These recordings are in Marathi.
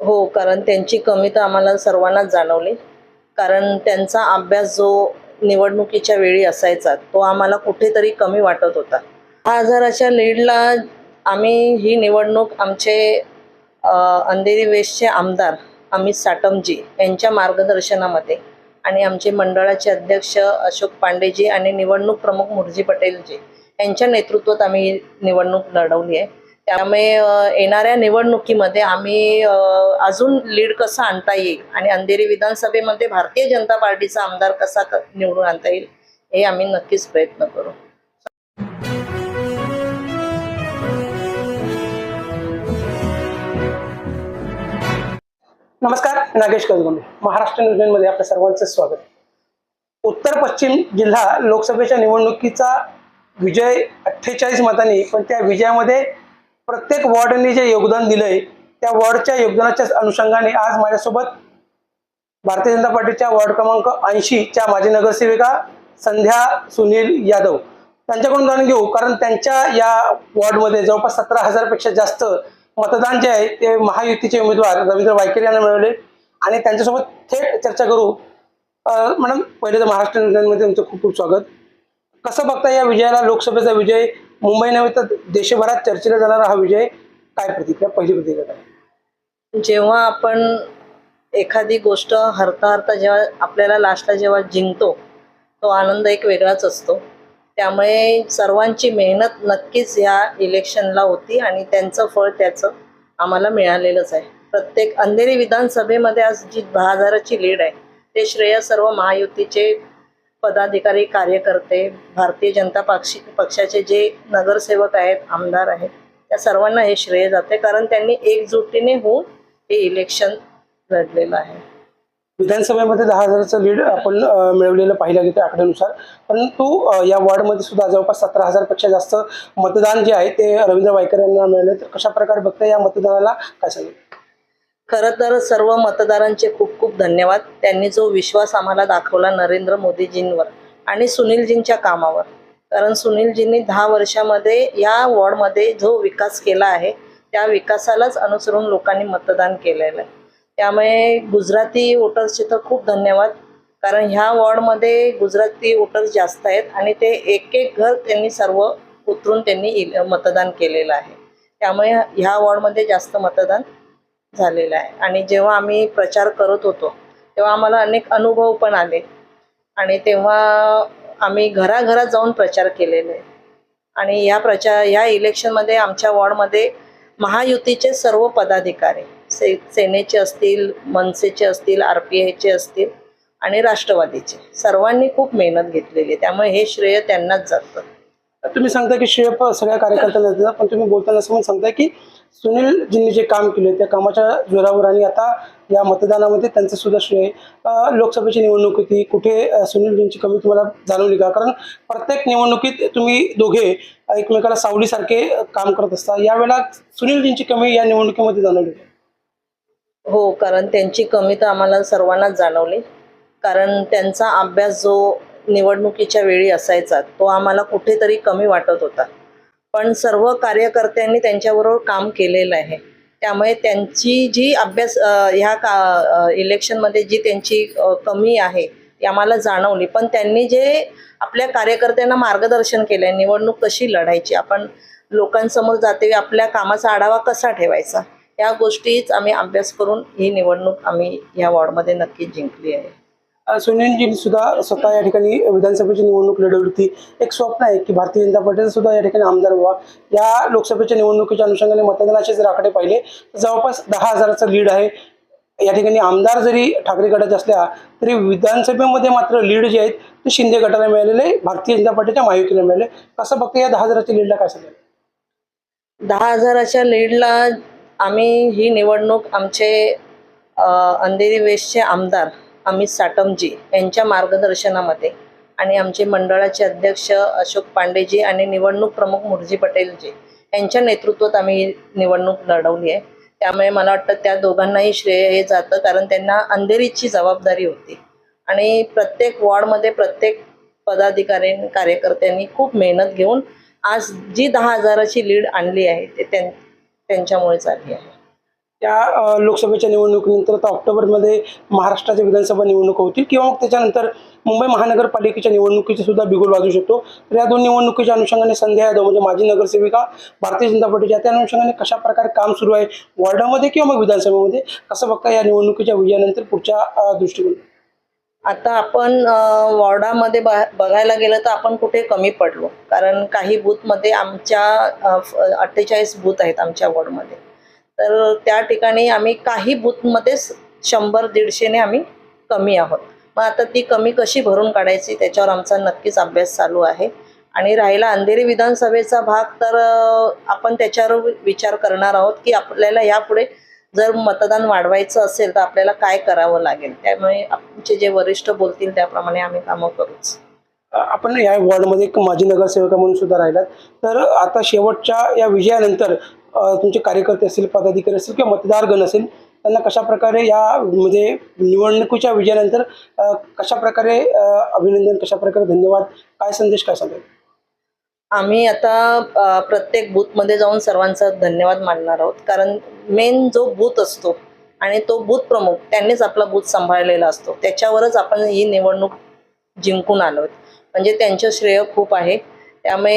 हो कारण त्यांची कमी तर आम्हाला सर्वांनाच जाणवली. कारण त्यांचा अभ्यास जो निवडणुकीच्या वेळी असायचा तो आम्हाला कुठेतरी कमी वाटत होता. हा आजाराच्या लीडला आम्ही ही निवडणूक आमचे अंधेरी वेस्टचे आमदार अमित साटमजी यांच्या मार्गदर्शनामध्ये आणि आमचे मंडळाचे अध्यक्ष अशोक पांडेजी आणि निवडणूक प्रमुख मुरजी पटेलजी यांच्या नेतृत्वात आम्ही ही निवडणूक लढवली आहे. त्यामुळे येणाऱ्या निवडणुकीमध्ये आम्ही अजून लीड कसं आणता येईल? आणि अंधेरी विधानसभेमध्ये भारतीय जनता पार्टीचा आमदार कसा निवडून आणता येईल? हे आम्ही नक्कीच प्रयत्न करू. नमस्कार नागेश कजगुंडे महाराष्ट्र न्यूजमध्ये आपल्या सर्वांचं स्वागत. उत्तर पश्चिम जिल्हा लोकसभेच्या निवडणुकीचा विजय अठ्ठेचाळीस मतांनी पण त्या विजयामध्ये प्रत्येक वॉर्डनी जे योगदान दिलंय त्या वॉर्डच्या योगदानाच्या अनुषंगाने आज माझ्यासोबत भारतीय जनता पार्टीच्या वॉर्ड क्रमांक ऐंशीच्या माजी नगरसेविका संध्या सुनील यादव. त्यांच्याकडून जाणून घेऊ कारण त्यांच्या या वॉर्डमध्ये जवळपास सतरा हजारपेक्षा जास्त मतदान जे आहे ते महायुतीचे उमेदवार रवींद्र वायकर यांना मिळवले आणि त्यांच्यासोबत थेट चर्चा करू. मॅडम पहिले तर महाराष्ट्र न्यूजमध्ये तुमचं खूप खूप स्वागत. कसं बघता या विजयाला? लोकसभेचा विजय मुंबई नव्हे तर देशभरात चर्चेला जाणारा हा विजय काय प्रतिक्रिया पहिली प्रतिक्रिया काय? जेव्हा आपण एखादी गोष्ट हरता हरता जेव्हा आपल्याला लास्टला जेव्हा जिंकतो तो आनंद एक वेगळाच असतो. त्यामुळे सर्वांची मेहनत नक्कीच ह्या इलेक्शनला होती आणि त्यांचं फळ त्याचं आम्हाला मिळालेलंच आहे. प्रत्येक अंधेरी विधानसभेमध्ये आज जी दहा हजाराची लीड आहे ते श्रेय सर्व महायुतीचे पदाधिकारी कार्यकर्ते भारतीय जनता पक्षी पक्षाचे जे नगरसेवक आहेत आमदार आहेत त्या सर्वांना हे श्रेय जाते कारण त्यांनी एकजुटीने होऊन हे इलेक्शन लढलेलं आहे. विधानसभेमध्ये दहा हजाराचं लीड आपण मिळवलेलं पाहिलं गेलं आकड्यानुसार. परंतु या वॉर्डमध्ये सुद्धा जवळपास सतरा हजारपेक्षा जास्त मतदान जे आहे ते रवींद्र वायकर यांना मिळाले. तर कशा प्रकारे बघता या मतदानाला? काय सांगेल? खरं तर सर्व मतदारांचे खूप खूप धन्यवाद. त्यांनी जो विश्वास आम्हाला दाखवला नरेंद्र मोदीजींवर आणि सुनीलजींच्या कामावर. कारण सुनीलजींनी दहा वर्षामध्ये या वॉर्डमध्ये जो विकास केला आहे त्या विकासालाच अनुसरून लोकांनी मतदान केलेलं आहे. त्यामुळे गुजराती वोटर्सचे तर खूप धन्यवाद. कारण ह्या वॉर्डमध्ये गुजराती वोटर्स जास्त आहेत आणि ते एक एक घर त्यांनी सर्व उतरून त्यांनी मतदान केलेलं आहे. त्यामुळे ह्या वॉर्डमध्ये जास्त मतदान झालेला आहे. आणि जेव्हा आम्ही प्रचार करत होतो तेव्हा आम्हाला अनेक अनुभव पण आले. आणि तेव्हा आम्ही घराघरात जाऊन प्रचार केलेले. आहे आणि या प्रचार या इलेक्शनमध्ये आमच्या वॉर्डमध्ये महायुतीचे सर्व पदाधिकारी से सेनेचे असतील मनसेचे असतील आर पी आयचे असतील आणि राष्ट्रवादीचे. सर्वांनी खूप मेहनत घेतलेली आहे. त्यामुळे हे श्रेय त्यांनाच जातं. तुम्ही सांगता की श्रेय सगळ्या कार्यकर्त्यांना देतात पण तुम्ही बोलताना असं पण सांगताय की सुनीलजींनी जे काम केले त्या कामाच्या जोरावर आणि आता या मतदानामध्ये त्यांचं सुद्धा श्रेय लोकसभेची निवडणूक होती. कुठे सुनीलजींची कमी तुम्हाला जाणवली का? कारण प्रत्येक निवडणुकीत तुम्ही दोघे एकमेकाला सावलीसारखे काम करत असता. यावेळेला सुनीलजींची कमी या निवडणुकीमध्ये जाणवली हो कारण त्यांची कमी तर आम्हाला सर्वांनाच जाणवली. कारण त्यांचा अभ्यास जो निवडणुकीच्या वेळी असायचा तो आम्हाला कुठेतरी कमी वाटत होता. पण सर्व कार्यकर्त्यांनी त्यांच्याबरोबर काम केलेलं आहे. त्यामुळे त्यांची जी अभ्यास ह्या का इलेक्शनमध्ये जी त्यांची कमी आहे ती आम्हाला जाणवली. पण त्यांनी जे आपल्या कार्यकर्त्यांना मार्गदर्शन केलं आहे निवडणूक कशी लढायची आपण लोकांसमोर जाते आपल्या कामाचा आढावा कसा ठेवायचा या गोष्टीच आम्ही अभ्यास करून ही निवडणूक आम्ही या वॉर्डमध्ये नक्कीच जिंकली आहे. अं, सुनीलजींनी सुद्धा स्वतः या ठिकाणी विधानसभेची निवडणूक लढवली. होती एक स्वप्न आहे की भारतीय जनता पार्टीचा सुद्धा या ठिकाणी आमदार व्हावा. या लोकसभेच्या निवडणुकीच्या अनुषंगाने मतदानाचे जर आकडे पाहिले जवळपास दहा हजाराचं लीड आहे. या ठिकाणी आमदार जरी ठाकरे गटात असल्या तरी विधानसभेमध्ये मात्र लीड जे आहेत ते शिंदे गटाला मिळालेले भारतीय जनता पार्टीच्या महायुतीला मिळाले कसं बघते या दहा हजाराच्या लीडला काय सांगेल? दहा हजाराच्या लीडला आम्ही ही निवडणूक आमचे अंधेरी वेस्टचे आमदार अमित साटमजी यांच्या मार्गदर्शनामध्ये आणि आमचे मंडळाचे अध्यक्ष अशोक पांडेजी आणि निवडणूक प्रमुख मुरजी पटेलजी यांच्या नेतृत्वात आम्ही निवडणूक लढवली आहे. त्यामुळे मला वाटतं त्या दोघांनाही श्रेय हे जातं कारण त्यांना अंधेरीची जबाबदारी होती. आणि प्रत्येक वॉर्डमध्ये प्रत्येक पदाधिकारी कार्यकर्त्यांनी खूप मेहनत घेऊन आज जी दहा हजाराची लीड आणली आहे ते त्यां त्यांच्यामुळेच आली आहे. त्या लोकसभेच्या निवडणुकीनंतर आता ऑक्टोबरमध्ये महाराष्ट्राच्या विधानसभा निवडणुका होतील किंवा मग त्याच्यानंतर मुंबई महानगरपालिकेच्या निवडणुकीचे सुद्धा बिगुल वाजू शकतो. तर या दोन निवडणुकीच्या अनुषंगाने संध्या यादव म्हणजे माजी नगरसेविका भारतीय जनता पार्टीच्या त्या अनुषंगाने कशा प्रकारे काम सुरू आहे वॉर्डामध्ये किंवा मग विधानसभेमध्ये कसं बघता या निवडणुकीच्या विजयानंतर पुढच्या दृष्टिकोन आता आपण वॉर्डामध्ये ब- बघायला गेलं तर आपण कुठे कमी पडलो. कारण काही बूथमध्ये आमच्या अठ्ठेचाळीस बूथ आहेत आमच्या वॉर्डमध्ये. तर त्या ठिकाणी आम्ही काही बूथमध्येच शंभर दीडशेने आम्ही कमी आहोत. मग आता ती कमी कशी भरून काढायची त्याच्यावर आमचा नक्कीच अभ्यास चालू आहे. आणि राहिला अंधेरी विधानसभेचा भाग तर आपण त्याच्यावर विचार करणार आहोत की आपल्याला यापुढे जर मतदान वाढवायचं असेल तर आपल्याला काय करावं लागेल? त्यामुळे आमचे जे वरिष्ठ बोलतील त्याप्रमाणे आम्ही कामं करूच. आपण या वॉर्डमध्ये माजी नगरसेविका म्हणून सुद्धा राहिलात. तर आता शेवटच्या या विजयानंतर तुमचे कार्यकर्ते असतील पदाधिकारी असतील किंवा मतदारगण असेल त्यांना कशा प्रकारे या म्हणजे निवडणुकीच्या विजयानंतर कशाप्रकारे कशा प्रकारे अभिनंदन कशाप्रकारे धन्यवाद काय संदेश काय सांगेल? आम्ही आता प्रत्येक बूथमध्ये जाऊन सर्वांचा धन्यवाद मानणार आहोत. कारण मेन जो बूथ असतो आणि तो बूथ प्रमुख त्यांनीच आपला बूथ सांभाळलेला असतो. त्याच्यावरच आपण ही निवडणूक जिंकून आलो म्हणजे त्यांचं श्रेय खूप आहे. त्यामुळे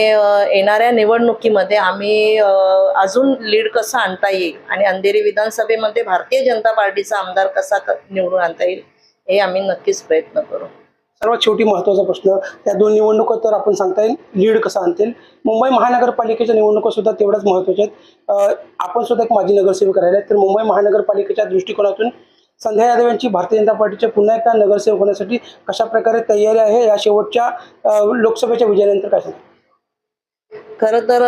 येणाऱ्या निवडणुकीमध्ये आम्ही अजून लीड कसं आणता येईल? आणि अंधेरी विधानसभेमध्ये भारतीय जनता पार्टीचा आमदार कसा निवडून आणता येईल? हे आम्ही नक्कीच प्रयत्न करू. सर्वात शेवटी महत्त्वाचा प्रश्न त्या दोन निवडणुका तर आपण सांगता येईल लीड कसा आणतील मुंबई महानगरपालिकेच्या निवडणुका सुद्धा तेवढ्याच महत्त्वाच्या आहेत. आपण सुद्धा एक माजी नगरसेवक राहिले तर मुंबई महानगरपालिकेच्या दृष्टिकोनातून संध्या यादव यांची भारतीय जनता पार्टीच्या पुन्हा एकदा नगरसेवक होण्यासाठी कशा प्रकारे तयारी आहे या शेवटच्या लोकसभेच्या विजयानंतर काय सांगता खरं तर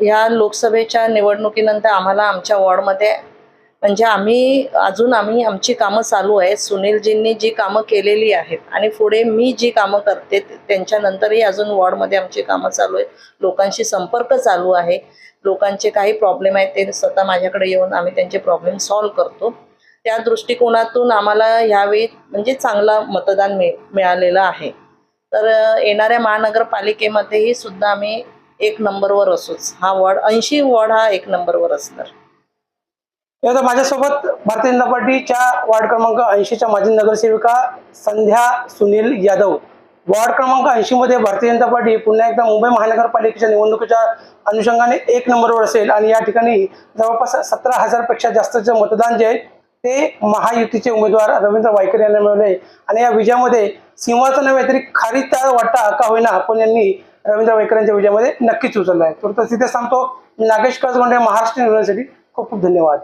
ह्या लोकसभेच्या निवडणुकीनंतर आम्हाला आमच्या वॉर्डमध्ये म्हणजे आम्ही अजून आम्ही आमची कामं चालू आहेत. सुनीलजींनी जी कामं केलेली आहेत आणि पुढे मी जी कामं करते त्यांच्यानंतरही अजून वॉर्डमध्ये आमची कामं चालू आहेत. लोकांशी संपर्क चालू आहे. लोकांचे काही प्रॉब्लेम आहेत ते स्वतः माझ्याकडे येऊन आम्ही त्यांचे प्रॉब्लेम सॉल्व करतो. त्या दृष्टिकोनातून आम्हाला ह्यावेळी म्हणजे चांगला मतदान मिळालेलं आहे. तर येणाऱ्या महानगरपालिकेमध्येही सुद्धा आम्ही एक नंबरवर असोच. हा वॉर्ड ऐंशी वॉर्ड हा एक नंबरवर असणार. आता माझ्यासोबत भारतीय जनता पार्टीच्या वार्ड क्रमांक ऐंशीच्या माजी नगरसेविका संध्या सुनील यादव. वार्ड क्रमांक ऐंशी मध्ये भारतीय जनता पार्टी पुन्हा एकदा मुंबई महानगरपालिकेच्या निवडणुकीच्या अनुषंगाने एक नंबरवर असेल आणि या ठिकाणी जवळपास सतरा हजारपेक्षा जास्तचं मतदान जे आहे ते महायुतीचे उमेदवार रवींद्र वायकर यांना मिळवले आणि या विजयामध्ये सिंहाचा नव्हे तरी खारीचा वाटा का होईना आपण यांनी रवींद्र वेकरांच्या विजयामध्ये नक्कीच उचलला आहे. तर तिथे सांगतो नागेश कसगोंडे महाराष्ट्र युनिव्हर्सिटी खूप खूप धन्यवाद.